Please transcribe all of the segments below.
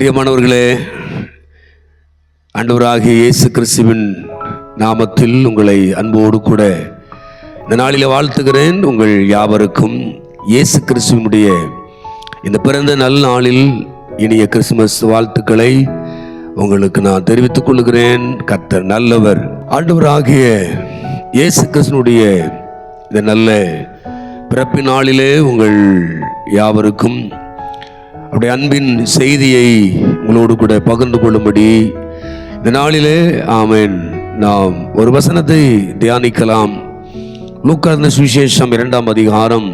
பிரியமானவர்களே ஆண்டவராகிய இயேசு கிறிஸ்துவின் நாமத்தில் உங்களை அன்போடு கூட இந்த நாளில் வாழ்த்துகிறேன். உங்கள் யாவருக்கும் இயேசு கிறிஸ்துவனுடைய இந்த பிறந்த நல் நாளில் இனிய கிறிஸ்துமஸ் வாழ்த்துக்களை உங்களுக்கு நான் தெரிவித்துக் கொள்கிறேன். கர்த்தர் நல்லவர். ஆண்டவராகிய இயேசு கிறிஸ்துவனுடைய இந்த நல்ல பிறப்பின் நாளிலே உங்கள் யாவருக்கும் அவருடைய அன்பின் செய்தியை உங்களோடு கூட பகிர்ந்து கொள்ளும்படி இந்த நாளிலே ஆமேன். நாம் ஒரு வசனத்தை தியானிக்கலாம். லூக்கார்ந்த சுவிசேஷம் இரண்டாம் அதிகாரம்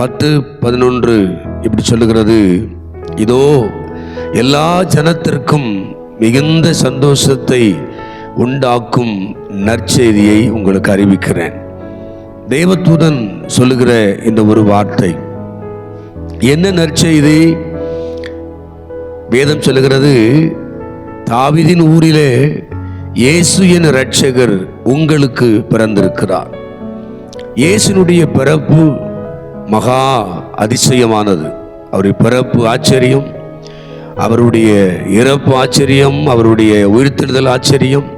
பத்து பதினொன்று இப்படி சொல்லுகிறது. இதோ எல்லா ஜனத்திற்கும் மிகுந்த சந்தோஷத்தை உண்டாக்கும் நற்செய்தியை உங்களுக்கு அறிவிக்கிறேன். தேவதூதன் சொல்லுகிற இந்த ஒரு வார்த்தை. என்ன நற்செய்தி? வேதம் சொல்லுகிறது தாவிதின் ஊரிலே இயேசு என் இரட்சகர் உங்களுக்கு பிறந்திருக்கிறார். இயேசுனுடைய பிறப்பு மகா அதிசயமானது. அவருடைய பிறப்பு ஆச்சரியம் அவருடைய இறப்பு ஆச்சரியம் அவருடைய உயிர்த்தெழுதல் ஆச்சரியம்.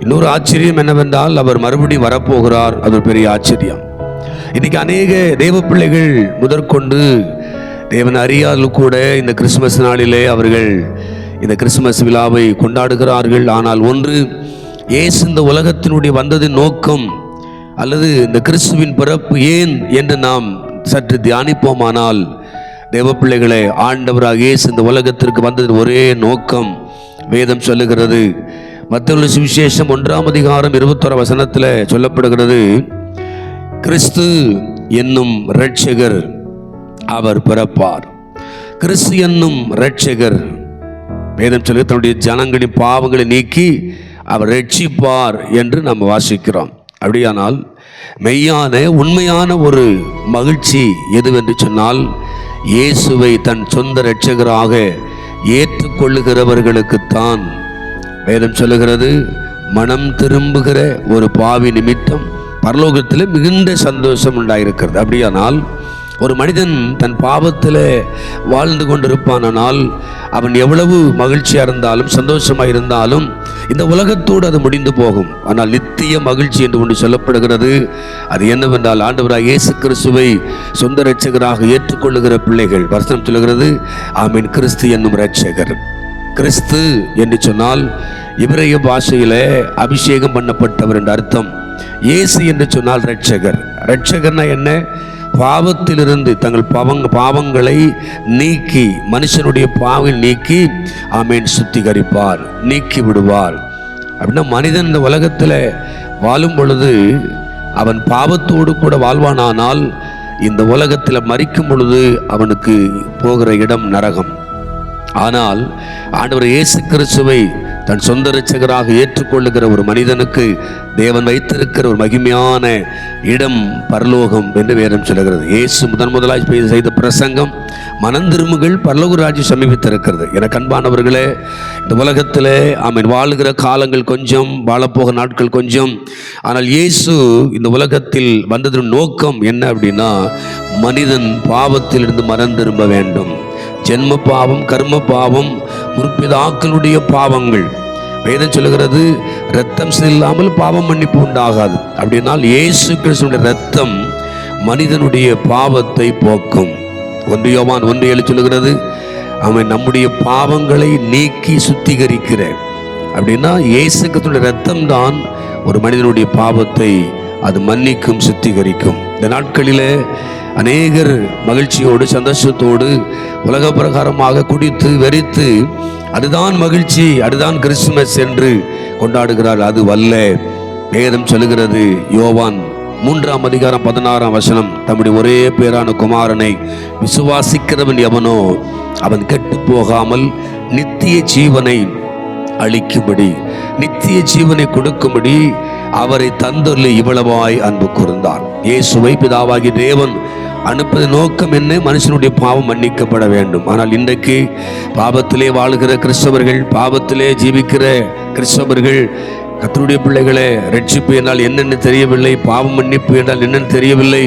இன்னொரு ஆச்சரியம் என்னவென்றால் அவர் மறுபடியும் வரப்போகிறார் அது பெரிய ஆச்சரியம். இன்னைக்கு அநேக தெய்வ பிள்ளைகள் முதற்கொண்டு தேவன் அறியாதல் கூட இந்த கிறிஸ்துமஸ் நாளிலே அவர்கள் இந்த கிறிஸ்துமஸ் விழாவை கொண்டாடுகிறார்கள். ஆனால் ஒன்று ஏசு இந்த உலகத்தினுடைய வந்ததின் நோக்கம் அல்லது இந்த கிறிஸ்துவின் பிறப்பு ஏன் என்று நாம் சற்று தியானிப்போமானால் தேவ பிள்ளைகளை ஆண்டவராக இயேசு இந்த உலகத்திற்கு வந்ததின் ஒரே நோக்கம் வேதம் சொல்லுகிறது. மற்றொரு சுவிசேஷம் ஒன்றாம் அதிகாரம் இருபத்தோர வசனத்தில் சொல்லப்படுகிறது கிறிஸ்து என்னும் ரட்சகர் அவர் பிறப்பார். கிறிஸ்து என்னும் ரட்சகர் வேதம் சொல்லி தன்னுடைய ஜனங்களின் பாவங்களை நீக்கி அவர் ரட்சிப்பார் என்று நாம் வாசிக்கிறோம். அப்படியானால் மெய்யான உண்மையான ஒரு மகிழ்ச்சி எதுவென்று சொன்னால் இயேசுவை தன் சொந்த இரட்சகராக ஏற்றுக்கொள்ளுகிறவர்களுக்குத்தான் வேதம் சொல்லுகிறது மனம் திரும்புகிற ஒரு பாவி நிமித்தம் பரலோகத்தில் மிகுந்த சந்தோஷம் உண்டாயிருக்கிறது. அப்படியானால் ஒரு மனிதன் தன் பாவத்தில் வாழ்ந்து கொண்டிருப்பானால் அவன் எவ்வளவு மகிழ்ச்சியாக இருந்தாலும் சந்தோஷமாக இருந்தாலும் இந்த உலகத்தோடு அது முடிந்து போகும். ஆனால் நித்திய மகிழ்ச்சி என்று ஒன்று சொல்லப்படுகிறது. அது என்னவென்றால் ஆண்டவராக இயேசு கிறிஸ்துவை சொந்த ரட்சகராக ஏற்றுக்கொள்ளுகிற பிள்ளைகள். வசனம் சொல்லுகிறது ஆமீன் கிறிஸ்து என்னும் ரட்சகர் கிறிஸ்து என்று சொன்னால் இவரைய பாஷையில் அபிஷேகம் பண்ணப்பட்டவர் என்ற அர்த்தம். இயேசு என்று சொன்னால் ரட்சகர் ரட்சகர்னா என்ன? பாவத்திலிருந்து தங்கள் பாவங்க பாவங்களை நீக்கி மனுஷனுடைய பாவில் நீக்கி ஆமேன் சுத்திகரிப்பார் நீக்கி விடுவார். அப்படின்னா மனிதன் இந்த உலகத்தில் வாழும் பொழுது அவன் பாவத்தோடு கூட வாழ்வானானால் இந்த உலகத்தில் மறிக்கும் பொழுது அவனுக்கு போகிற இடம் நரகம். ஆனால் ஆண்டவர் இயேசு கிறிஸ்துவை தன் சொந்த ரட்சகராக ஏற்றுக்கொள்ளுகிற ஒரு மனிதனுக்கு தேவன் வைத்திருக்கிற ஒரு மகிமையான இடம் பரலோகம் என்று வேதம் சொல்லுகிறது. இயேசு முதன் முதலாக செய்த பிரசங்கம் மனந்திரும்புகள் பரலோக ராஜ்யம் சமீபித்திருக்கிறது. என கண்பானவர்களே இந்த உலகத்தில் ஆமீன் வாழுகிற காலங்கள் கொஞ்சம் வாழப்போக நாட்கள் கொஞ்சம். ஆனால் இயேசு இந்த உலகத்தில் வந்ததன் நோக்கம் என்ன அப்படின்னா மனிதன் பாவத்திலிருந்து மனம் திரும்ப வேண்டும். ஜென்ம பாவம் கர்ம பாவம் முற்பிதாக்களுடைய பாவங்கள். வேதம் சொல்லுகிறது ரத்தம் இல்லாமல் பாவம் மன்னிப்பு உண்டாகாது. அப்படின்னால் இயேசு கிறிஸ்துடைய ரத்தம் மனிதனுடைய பாவத்தை போக்கும். ஒன்று யோவான் ஒன்று ஏழு சொல்லுகிறது அவன் நம்முடைய பாவங்களை நீக்கி சுத்திகரிக்கிற. அப்படின்னா இயேசு கிறிஸ்துடைய ரத்தம் தான் ஒரு மனிதனுடைய பாவத்தை அது மன்னிக்கும் சுத்திகரிக்கும். இந்த நாட்களிலே அநேகர் மகிழ்ச்சியோடு சந்தோஷத்தோடு உலக பிரகாரமாக குடித்து வெறித்து அதுதான் மகிழ்ச்சி அதுதான் கிறிஸ்துமஸ் என்று கொண்டாடுகிறார். அது வல்ல. வேதம் சொல்லுகிறது யோவான் மூன்றாம் அதிகாரம் பதினாறாம் வசனம் தம்முடைய ஒரே பேரான குமாரனை விசுவாசிக்கிறவன் எவனோ அவன் கெட்டு போகாமல் நித்திய ஜீவனை அளிக்கும்படி நித்திய ஜீவனை கொடுக்கும்படி அவரை தந்துள்ள இவ்வளவாய் அன்பு கூர்ந்தார். இயேசுவை பிதாவாகி தேவன் அனுப்பது நோக்கம் என்ன மனுஷனுடைய பாவம் மன்னிக்கப்பட வேண்டும். ஆனால் இன்றைக்கு பாவத்திலே வாழுகிற கிறிஸ்தவர்கள் பாவத்திலே ஜீவிக்கிற கிறிஸ்தவர்கள் கத்தருடைய பிள்ளைகளே ரட்சிப்பு என்றால் என்னென்னு தெரியவில்லை பாவம் மன்னிப்பு என்றால் என்னென்னு தெரியவில்லை.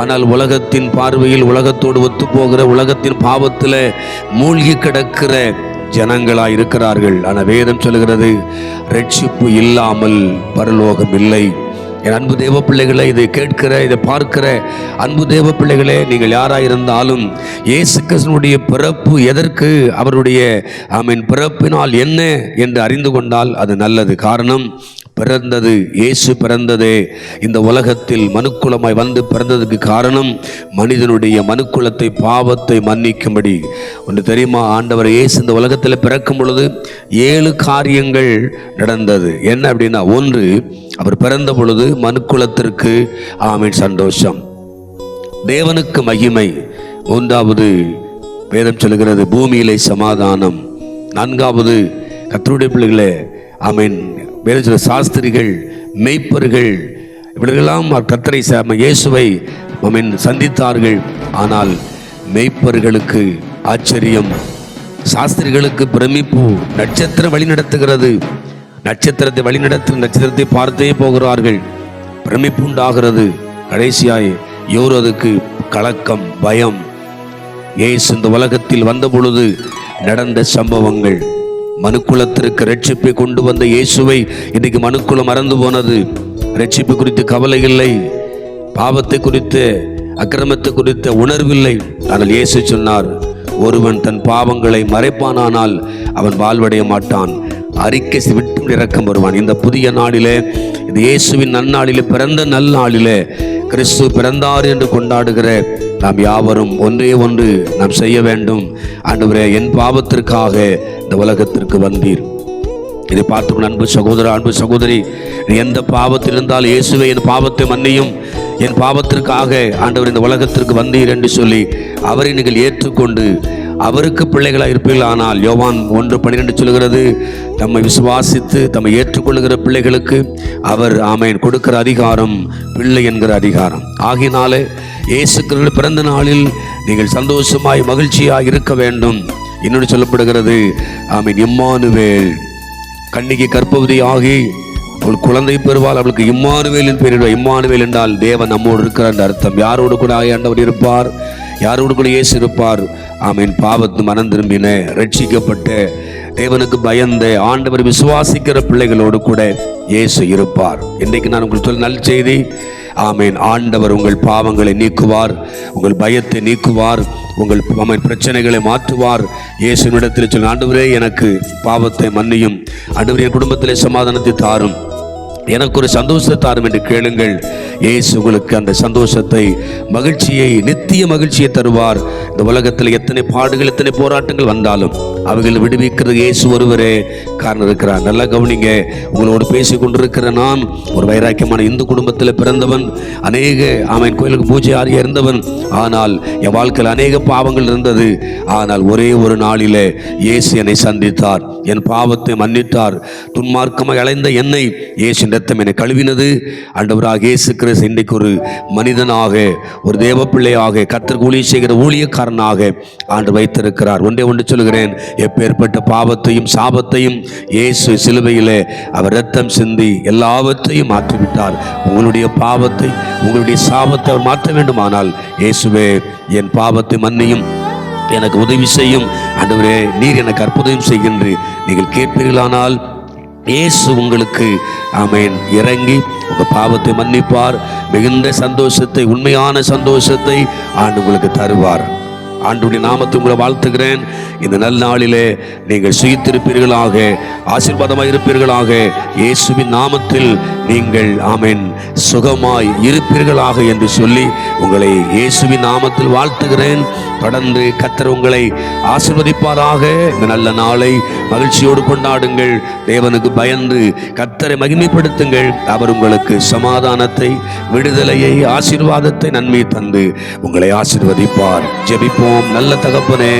ஆனால் உலகத்தின் பார்வையில் உலகத்தோடு ஒத்துப்போகிற உலகத்தின் பாவத்தில் மூழ்கி கிடக்கிற ஜனங்களாய் இருக்கிறார்கள் ஆனால் வேதம் சொல்கிறது ரட்சிப்பு இல்லாமல் பரலோகம் இல்லை. என் அன்பு தேவ பிள்ளைகளை இதை கேட்கிற இதை பார்க்கிற அன்பு தேவ பிள்ளைகளே நீங்கள் யாராக இருந்தாலும் இயேசு கிருஷ்ணனுடைய பிறப்பு எதற்கு அவருடைய ஆமீன் பிறப்பினால் என்ன என்று அறிந்து கொண்டால் அது நல்லது. காரணம் பிறந்தது இயேசு பிறந்ததே. இந்த உலகத்தில் மனுக்குலமாய் வந்து பிறந்ததுக்கு காரணம் மனிதனுடைய மனுக்குலத்தை பாவத்தை மன்னிக்கும்படி. ஒன்று தெரியுமா? ஆண்டவர் இயேசு இந்த உலகத்தில் பிறக்கும் பொழுது ஏழு காரியங்கள் நடந்தது. என்ன அப்படின்னா ஒன்று அவர் பிறந்த பொழுது மனுக்குலத்திற்கு ஆமீன் சந்தோஷம். தேவனுக்கு மகிமை. மூன்றாவது வேதம் சொல்கிறது பூமியிலே சமாதானம். நான்காவது கத்தருடைய பிள்ளைகளே அமீன் வேறு சில சாஸ்திரிகள் மெய்ப்பர்கள் இவர்களெல்லாம் கத்தரை ச- இயேசுவை ஆமீன் சந்தித்தார்கள். ஆனால் மெய்ப்பர்களுக்கு ஆச்சரியம் சாஸ்திரிகளுக்கு பிரமிப்பு நட்சத்திரம் வழி நடத்துகிறது. நட்சத்திரத்தை வழிநடத்து நட்சத்திரத்தை பார்த்தே போகிறார்கள். பிரமிப்பு உண்டாகிறது. கடைசியாய் யோரதுக்கு கலக்கம் பயம். இயேசு இந்த உலகத்தில் வந்த பொழுது நடந்த சம்பவங்கள். மனுக்குலத்திற்கு ரட்சிப்பை கொண்டு வந்த இயேசுவை இன்னைக்கு மனுக்குலம் மறந்து போனது. ரட்சிப்பு குறித்து கவலை இல்லை. பாவத்தை குறித்து அக்கிரமத்தை குறித்த உணர்வில்லை. ஆனால் இயேசு சொன்னார் ஒருவன் தன் பாவங்களை மறைப்பானானால் அவன் வாழ்வடைய மாட்டான். அறிக்கை விட்டும் இறக்கம் வருவான். இந்த புதிய நாளிலே இந்த இயேசுவின் நன்னாளிலே பிறந்த நல்நாளிலே கிறிஸ்து பிறந்தார் என்று கொண்டாடுகிற நாம் யாவரும் ஒன்றே ஒன்று நாம் செய்ய வேண்டும். ஆண்டவரே என் பாவத்திற்காக இந்த உலகத்திற்கு வந்தீர். இதை பார்த்து அன்பு சகோதர அன்பு சகோதரி. நீ எந்த பாவத்தில் இருந்தால் இயேசுவை என் பாவத்தை மன்னியும். என் பாவத்திற்காக ஆண்டவர் இந்த உலகத்திற்கு வந்தீர் என்று சொல்லி அவரை நீங்கள் ஏற்றுக்கொண்டு அவருக்கு பிள்ளைகளாக இருப்பீர்கள். ஆனால் யோவான் ஒன்று பன்னிரெண்டு சொல்கிறது தம்மை விசுவாசித்து தம்மை ஏற்றுக்கொள்கிற பிள்ளைகளுக்கு அவர் ஆமேன் கொடுக்கிற அதிகாரம் பிள்ளை என்கிற அதிகாரம். ஆகினாலே இயேசு கிறிஸ்து பிறந்த நாளில் நீங்கள் சந்தோஷமாய் மகிழ்ச்சியாக இருக்க வேண்டும். இன்னொன்று சொல்லப்படுகிறது ஆமீன். இம்மானுவேல் கண்ணிக்கு கற்பவதி ஆகி அவள் குழந்தை பெறுவாள் அவளுக்கு இம்மானுவேலின் பெயரிடுவார் இம்மானுவேல் என்றால் தேவன் நம்மோடு இருக்கிறார் என்ற அர்த்தம். யாரோடு கூட ஆண்டவர் இருப்பார்? யாரோடு கூட இயேசு இருப்பார்? ஆமீன். பாவத்து மனம் திரும்பின ரட்சிக்கப்பட்ட தேவனுக்கு பயந்த ஆண்டவர் விசுவாசிக்கிற பிள்ளைகளோடு கூட இயேசு இருப்பார். இன்றைக்கு நான் உங்களுக்கு சொல்ல நல் செய்தி ஆமேன். ஆண்டவர் உங்கள் பாவங்களை நீக்குவார் உங்கள் பயத்தை நீக்குவார் உங்கள் ஆமென் பிரச்சனைகளை மாற்றுவார். இயேசுவிடத்தில் சொல்ல ஆண்டவரே எனக்கு பாவத்தை மன்னியும். ஆண்டவர் என் குடும்பத்திலே சமாதானத்தை தாரும். எனக்கு ஒரு சந்தோஷத்தை தாரும் என்று கேளுங்கள். ஏசு உங்களுக்கு அந்த சந்தோஷத்தை மகிழ்ச்சியை நித்திய மகிழ்ச்சியை தருவார். இந்த உலகத்தில் எத்தனை பாடுகள் எத்தனை போராட்டங்கள் வந்தாலும் அவைகள் விடுவிக்கிறது இயேசு ஒருவரே காரணம் இருக்கிறார். நல்லா கவனிங்க உங்களோடு பேசி கொண்டிருக்கிற நான் ஒரு வைராக்கியமான இந்து குடும்பத்தில் பிறந்தவன் அநேக அவன் கோயிலுக்கு பூஜை ஆறிய இருந்தவன். ஆனால் என் வாழ்க்கையில் அநேக பாவங்கள் இருந்தது. ஆனால் ஒரே ஒரு நாளிலே இயேசு என்னை சந்தித்தார். என் பாவத்தை மன்னித்தார். துன்மார்க்கமாக அலைந்த என்னை இயேசு ரத்தம் என்னை கழுவினது. ஆண்டவராக இயேசு கிறிஸ்து இன்றைக்கு ஒரு மனிதனாக ஒரு தேவ பிள்ளையாக கத்தர் ஊழிய செய்கிற ஊழியக்காரனாக ஆண்டு வைத்திருக்கிறார். ஒன்றே ஒன்று சொல்கிறேன் எப்பேற்பட்ட பாவத்தையும் சாபத்தையும் இயேசு சிலுவையிலே அவர் ரத்தம் சிந்தி எல்லாவற்றையும் மாற்றிவிட்டார். உங்களுடைய பாவத்தை உங்களுடைய சாபத்தை அவர் மாற்ற வேண்டுமானால் இயேசுவே என் பாவத்தை மன்னியும் எனக்கு உதவி செய்யும். அன்றுவரே நீர் எனக்கு அற்புதம் செய்கின்றீர். நீங்கள் கேட்பீர்களானால் இயேசு உங்களுக்கு ஆமேன். இறங்கி உங்கள் பாவத்தை மன்னிப்பார். மிகுந்த சந்தோஷத்தை உண்மையான சந்தோஷத்தை ஆண்டு உங்களுக்கு தருவார். ஆண்டுடைய நாமத்தை உங்களை வாழ்த்துகிறேன். இந்த நல்ல நாளிலே நீங்கள் சுயித்திருப்பீர்களாக ஆசீர்வாதமாய் இருப்பீர்களாக இயேசுவின் நாமத்தில் நீங்கள் ஆமென். சுகமாய் இருப்பீர்களாக என்று சொல்லி உங்களை இயேசுவின் நாமத்தில் வாழ்த்துகிறேன். தொடர்ந்து கத்தர் உங்களை ஆசிர்வதிப்பாராக. இந்த நல்ல நாளை மகிழ்ச்சியோடு கொண்டாடுங்கள். தேவனுக்கு பயந்து கத்தரை மகிமைப்படுத்துங்கள். அவர் உங்களுக்கு சமாதானத்தை விடுதலையை ஆசீர்வாதத்தை நன்மை தந்து உங்களை ஆசீர்வதிப்பார். ஜெபிப்போம். நல்ல தகப்பனே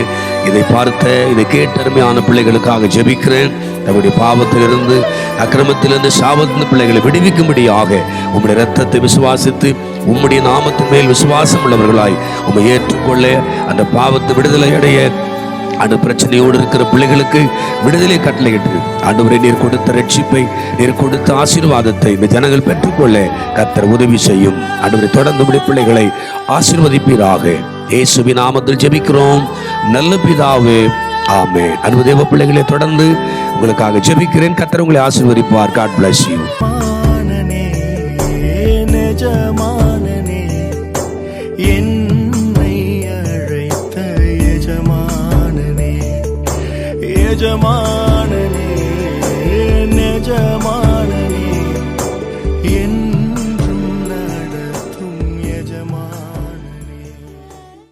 இதை பார்த்த இதை கேட்டருமையான பிள்ளைகளுக்காக ஜெபிக்கிறேன். தம்முடைய பாவத்திலிருந்து அக்கிரமத்திலிருந்து சாபத்திலிருந்து பிள்ளைகளை விடுவிக்கும்படியாக உம்முடைய ரத்தத்தை விசுவாசித்து உம்முடைய நாமத்தின் மேல் விசுவாசம் உள்ளவர்களாய் உம்மை ஏற்றுக்கொள்ள அந்த பாவத்தை விடுதலை அடைய அடு பிரச்சனையோடு இருக்கிற பிள்ளைகளுக்கு விடுதலை கட்டளையிட்டு ஆண்டவரை நீர் கொடுத்த ரட்சிப்பை நீர் கொடுத்த ஆசீர்வாதத்தை இந்த ஜனங்கள் பெற்றுக்கொள்ள கத்தர் உதவி செய்யும். ஆண்டவரை தொடர்ந்து உடைய பிள்ளைகளை ஆசீர்வதிப்பீராக. இயேசுவின் நாமத்தில் ஜெபிக்கிறோம். நல்ல பிதாவே ஆமே அன்பு தேவ பிள்ளைகளை தொடர்ந்து உங்களுக்காக ஜெபிக்கிறேன். கத்தர் உங்களை ஆசீர்வதிப்பார். காட் பிளஸ் யூ நிஜமா எஜமானனே